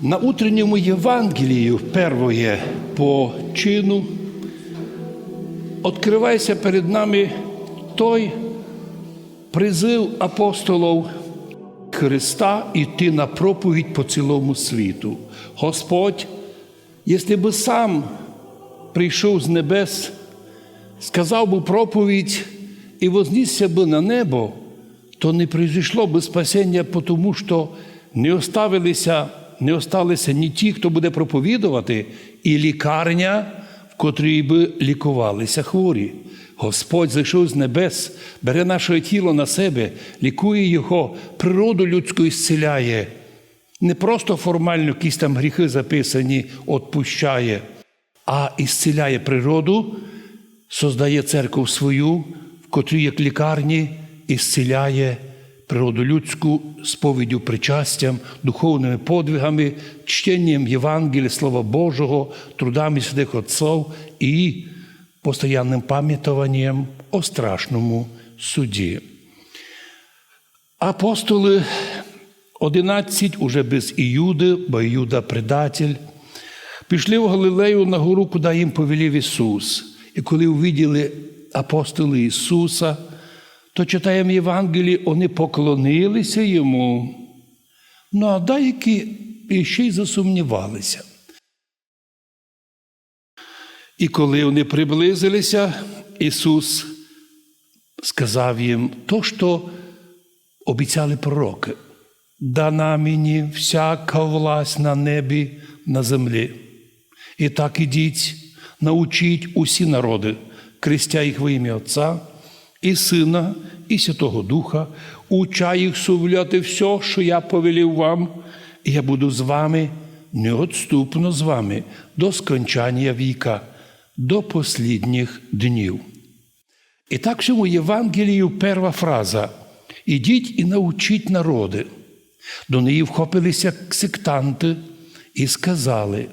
На утреннему Євангелію первое по чину відкривається перед нами той призив апостолів Христа йти на проповідь по цілому світу. Господь, якщо би сам прийшов з небес, сказав би проповідь і вознісся би на небо, то не прийшло би спасіння, тому що не оставилися, не осталися ні ті, хто буде проповідувати, і лікарня, в котрій би лікувалися хворі. Господь зайшов з небес, бере наше тіло на себе, лікує його, природу людську зціляє. Не просто формально якісь там гріхи записані, отпущає, а ісціляє природу, создає церкву свою, в котрій як лікарні ісціляє природу людську сповіддю причастям, духовними подвигами, чтенням Євангелія, Слова Божого, трудами святих Отців і постоянним пам'ятуванням о страшному суді. Апостоли 11 уже без Іуди, бо Іуда предатель, пішли в Галилею на гору, куди їм повелів Ісус. І коли увиділи апостоли Ісуса, то читаємо Євангелії, вони поклонилися йому. Ну, а деякі ще й засумнівалися. І коли вони приблизилися, Ісус сказав їм то, що обіцяли пророки. Дана мені всяка власть на небі, на землі. І так ідіть, научіть усі народи, крестя їх во ім'я Отця і Сина, і Святого Духа, уча їх сувляти все, що я повелів вам, і я буду з вами неотступно з вами до скончання віка, до послідніх днів. І так в цьому Євангелію перша фраза Ідіть і научіть народи. До неї вхопилися сектанти і сказали: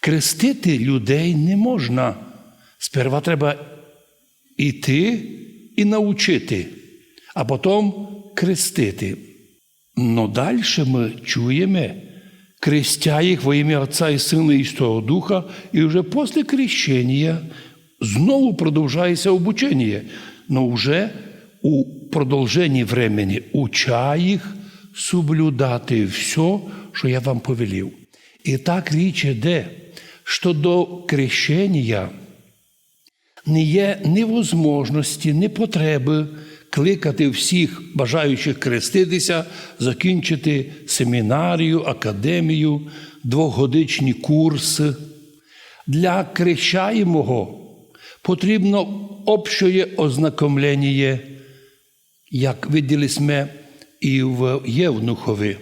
крестити людей не можна. Сперва треба іти і научити, а потім крестити. Но далі ми чуємо, крестя їх во ім'я Отця і Сина і Святого Духа, і вже після крещення знову продовжується обучення, но вже у продовженні времени уча їх соблюдати все, що я вам повелів. І так річ іде, що до крещення не є ні возможності, ні потреби кликати всіх бажаючих креститися, закінчити семінарію, академію, двогодичні курси. Для крещаємого потрібно общее ознакомлення, як виділи ми і в Євнухові,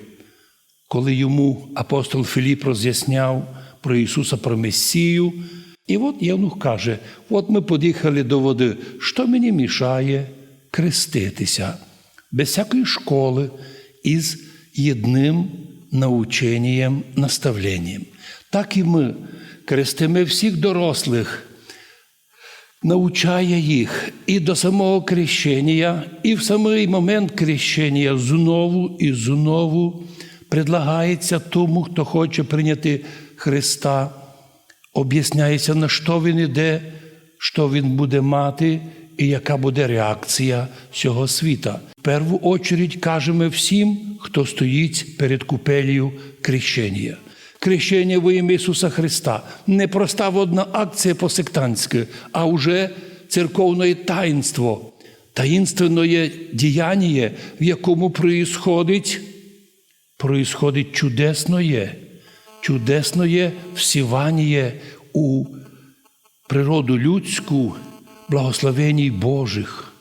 коли йому апостол Філіп роз'ясняв про Ісуса, про Месію. І от Євнух каже: от ми під'їхали до води, що мені мішає креститися без всякої школи із єдним наученням, наставленням. Так і ми крестимо всіх дорослих, навчає їх і до самого крещення, і в самий момент крещення знову і знову предлагається тому, хто хоче прийняти Христа об'ясняється, на що він іде, що він буде мати, і яка буде реакція цього світа. В першу очередь кажемо всім, хто стоїть перед купелею крещення. Крещення во ім'я Ісуса Христа не проста водна акція по-сектантськи, а вже церковне таїнство, таїнственне діяння, в якому проїсходить, проїсходить чудесное чудесное всівання у природу людську благословеній Божих.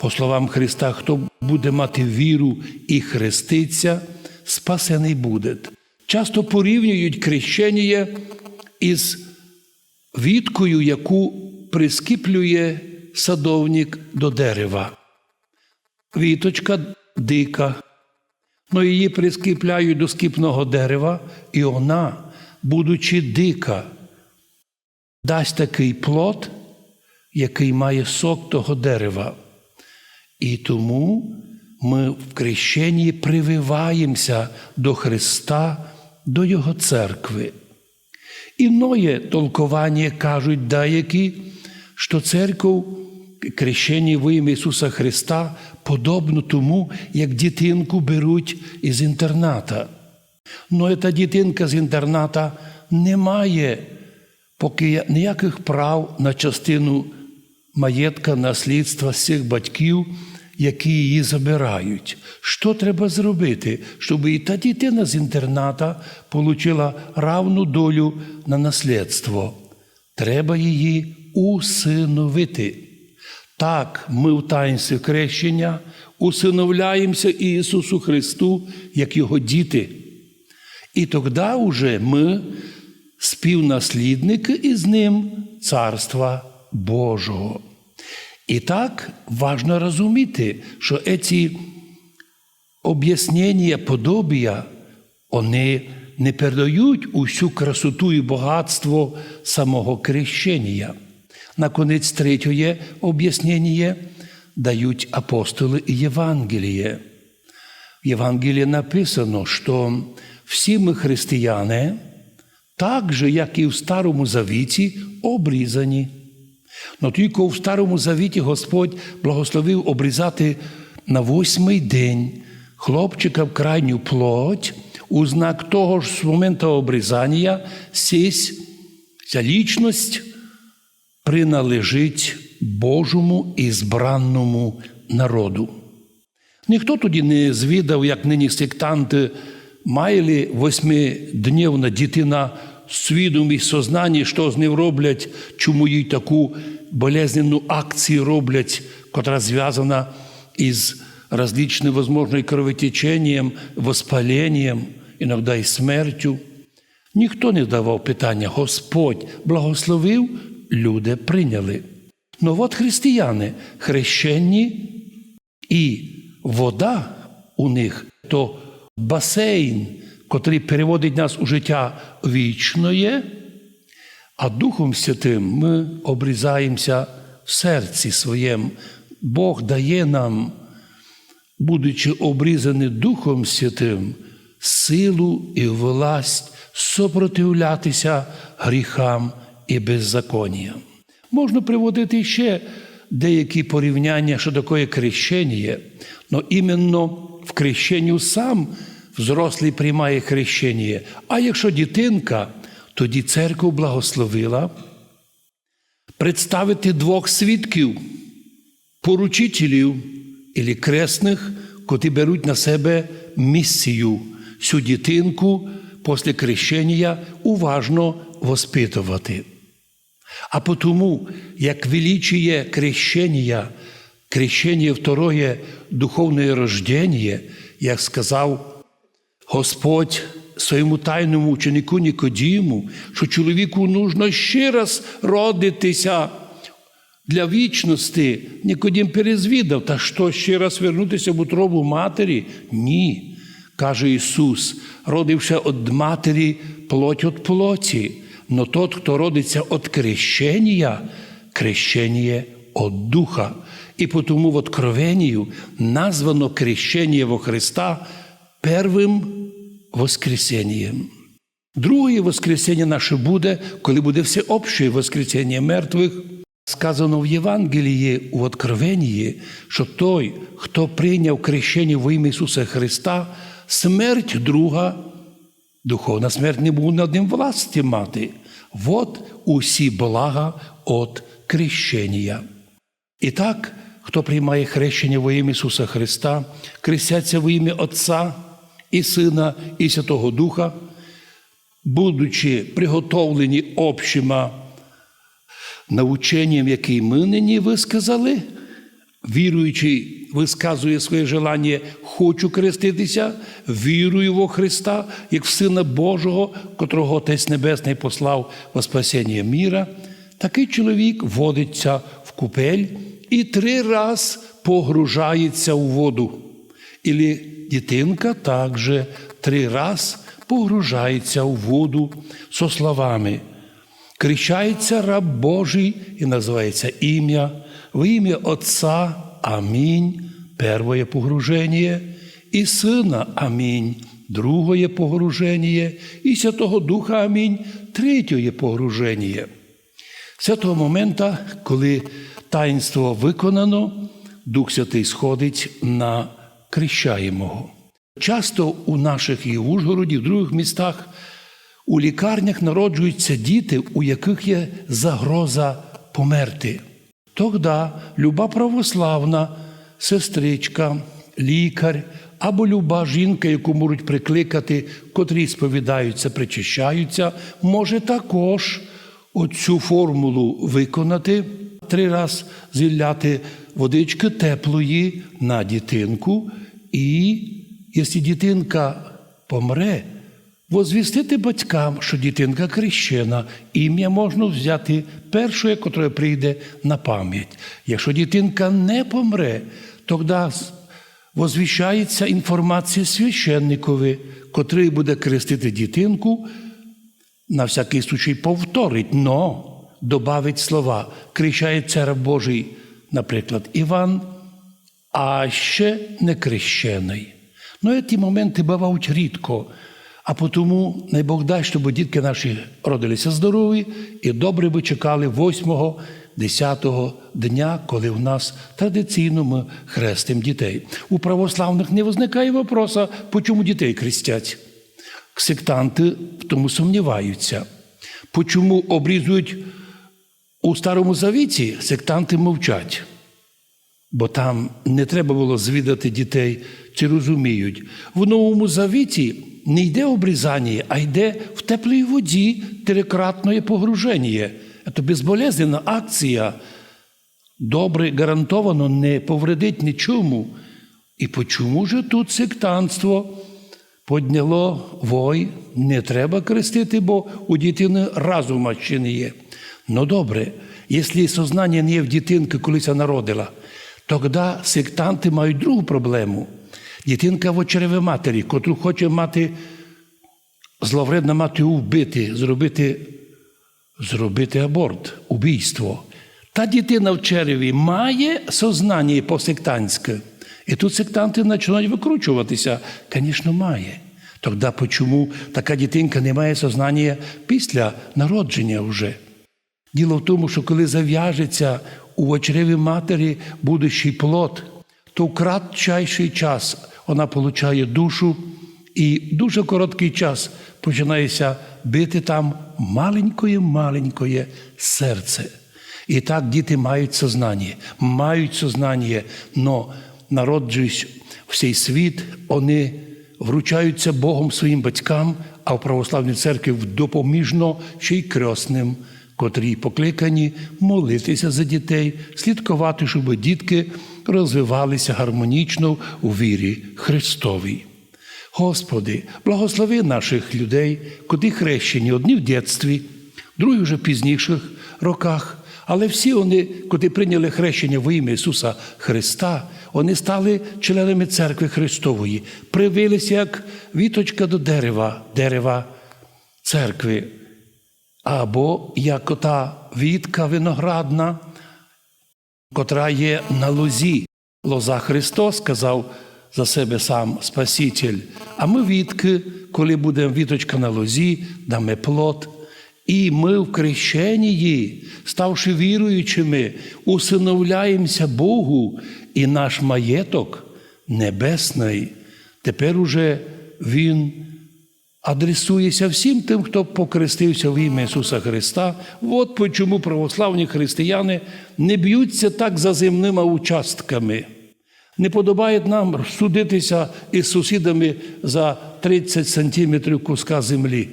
По словам Христа, хто буде мати віру і хреститься, спасений буде. Часто порівнюють крещення із віткою, яку прискіплює садовник до дерева. Віточка дика. Но її прискіпляють до скіпного дерева, і вона, будучи дика, дасть такий плод, який має сок того дерева. І тому ми в крещенні прививаємося до Христа, до Його церкви. Іное толковання кажуть деякі, що церков крещення в ім'я Ісуса Христа подобно тому, як дитинку беруть із інтерната. Но ця дитинка з інтерната не має поки ніяких прав на частину маєтка, наслідства цих батьків, які її забирають. Що треба зробити, щоб і та дитина з інтерната отримала равну долю на наслідство? Треба її усиновити. Так, ми в таїнстві хрещення усиновляємося Ісусу Христу, як Його діти. І тоді вже ми співнаслідники із Ним Царства Божого. І так важно розуміти, що ці об'яснення, подобія, вони не передають усю красоту і багатство самого крещення. Наконець, третє об'яснення дають апостоли Євангеліє. В Євангелії написано, що всі ми християни, так же, як і в Старому Завіті, обрізані. Но тільки в Старому Завіті Господь благословив обрізати на восьмий день хлопчика в крайню плоть, у знак того ж з моменту обрізання сісь ця лічність приналежить Божому і збранному народу. Ніхто тоді не звідав, як нині сектанти, має восьмидневна дитина свідомість, сознання, що з ним роблять, чому їй таку болезненну акцію роблять, котра зв'язана із различним возможним кровотеченням, воспаленням, іноді і смертю. Ніхто не давав питання, Господь благословив, люди прийняли. Ну от християни хрещені і вода у них то басейн, котрий переводить нас у життя вічне, а Духом Святим ми обрізаємося в серці своєму. Бог дає нам, будучи обрізані Духом Святим, силу і власть сопротивлятися гріхам і беззаконням. Можна приводити ще деякі порівняння, що таке крещення, але іменно в крещенню сам взрослий приймає хрещення. А якщо дитинка, тоді церква благословила представити двох свідків, поручителів і кресних, котрі беруть на себе місію цю дитинку після крещення уважно воспитувати. А потому, як величие крещення, крещення второе духовне рождення, як сказав Господь своєму тайному ученику Нікодіму, що чоловіку нужно ще раз родитися для вічності. Нікодім перезвідав, та що ще раз вернутися в утробу матері? Ні. Каже Ісус, родився від матері плоть від плоті. Но тот, хто родиться від крещення, крещення від Духа. І тому в Откровенію названо крещення во Христа первим Воскресенням. Друге Воскресіння наше буде, коли буде всеобще Воскресіння мертвих. Сказано в Євангелії у Откровенії, що той, хто прийняв крещення в ім'я Ісуса Христа, смерть друга, духовна смерть не буде над ним власті мати. Вот усі блага от крещення. І так, хто приймає хрещення во ім'я Ісуса Христа, крестяться во ім'я Отця і Сина, і Святого Духа, будучи приготовлені общима наученням, яке ми нині висказали, віруючий висказує своє желання, хочу креститися, вірую во Христа, як в Сина Божого, котрого Отець Небесний послав во спасіння міра, такий чоловік водиться в купель і три раз погружається у воду. Ілі дитинка також три раз погружається у воду со словами. Кричається раб Божий і називається ім'я, в ім'я Отця Амінь, перше погруження, і Сина Амінь, другое погруження, і Святого Духа Амінь, третє погруження. З того моменту, коли таїнство виконано, Дух Святий сходить на крещаємого. Часто у наших і в Ужгороді, в других містах, у лікарнях народжуються діти, у яких є загроза померти. Тогда люба православна сестричка, лікар або люба жінка, яку можуть прикликати, котрі сповідаються, причащаються, може також оцю формулу виконати, три раз зілляти водички теплої на дітинку, і якщо дитинка помре, возвістити батькам, що дитинка крещена, ім'я можна взяти перше, яке прийде на пам'ять. Якщо дитинка не помре, тоді возвіщається інформація священникові, котрий буде крестити дитинку, на всякий случай повторить, но добавить слова. Крещає цар Божий, наприклад, Іван, а ще не крещений. Ну, ці моменти бувають рідко. А тому най Бог дасть, щоб дітки наші родилися здорові і добре би чекали 8-го, 10-го дня, коли в нас традиційно ми хрестимо дітей. У православних не виникає вопроса, чому дітей хрестять. Сектанти в тому сумніваються. Почому обрізують у Старому Завіті, сектанти мовчать. Бо там не треба було звідати дітей, чи розуміють. В Новому Завіті не йде обрізання, а йде в теплій воді трикратне погруження. Це безболезненна акція. Добре, гарантовано не повредить нічому. І почому ж тут сектантство подняло вой, не треба крестити, бо у дитини разума ще не є. Ну добре, якщо сознання не є в дитинки, коли це народила, тоді сектанти мають другу проблему. Дитинка в очереві матері, котру хоче мати зловредна мати вбити, зробити, зробити аборт, убійство. Та дитина в череві має сознання по-сектантське. І тут сектанти починають викручуватися. Звісно, має. Тоді чому така дитинка не має сознання після народження вже? Діло в тому, що коли зав'яжеться у очреві матері будущий плод, то в кратчайший час вона получає душу, і дуже короткий час починається бити там маленькое-маленькое серце. І так діти мають сознання, мають сознання, но народжуючись в цей світ, вони вручаються Богом своїм батькам, а в православній церкві допоміжно ще й крьосним, котрі покликані молитися за дітей, слідкувати, щоб дітки розвивалися гармонічно у вірі Христовій. Господи, благослови наших людей, котрі хрещені одні в дитинстві, другі вже в пізніших роках. Але всі вони, котрі прийняли хрещення в ім'я Ісуса Христа, вони стали членами церкви Христової, привилися як віточка до дерева, дерева церкви, або як ота вітка виноградна, котра є на лозі. Лоза Христос сказав за себе сам Спаситель. А ми вітки, коли буде віточка на лозі, даме плод. І ми в крещенні, ставши віруючими, усиновляємося Богу, і наш маєток небесний. Тепер уже Він адресується всім тим, хто покрестився в ім'я Ісуса Христа. От чому православні християни не б'ються так за земними участками. Не подобає нам судитися із сусідами за 30 сантиметрів куска землі.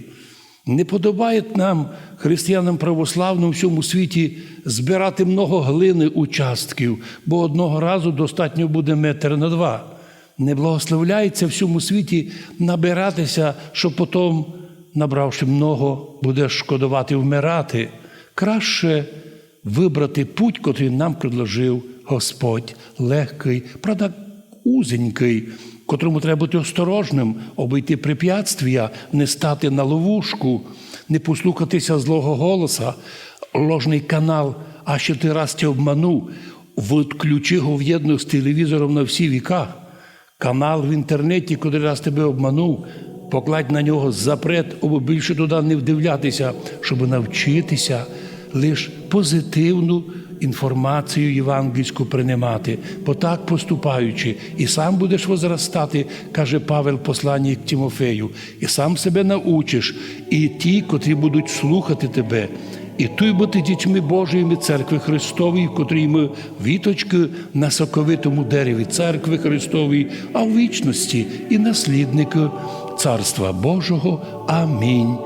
Не подобає нам, християнам православним в всьому світі, збирати много глини участків, бо одного разу достатньо буде метр на два. Не благословляється всьому світі набиратися, що потім, набравши много, буде шкодувати вмирати. Краще вибрати путь, котрий нам предложив Господь, легкий, правда, узенький, котрому треба бути осторожним, обійти препятствия, не стати на ловушку, не послухатися злого голоса, ложний канал, а ще ти раз тебе обманув, відключи його в з телевізором на всі віка. Канал в інтернеті, коли раз тебе обманув, покладь на нього запрет, або більше туди не вдивлятися, щоб навчитися лише позитивну інформацію євангельську приймати, бо так поступаючи, і сам будеш возростати, каже Павел посланник Тимофею, і сам себе научиш, і ті, котрі будуть слухати тебе. І туй бути дітьми Божими церкви Христової, в котрій ми віточки на соковитому дереві церкви Христової, а в вічності і наслідники Царства Божого. Амінь.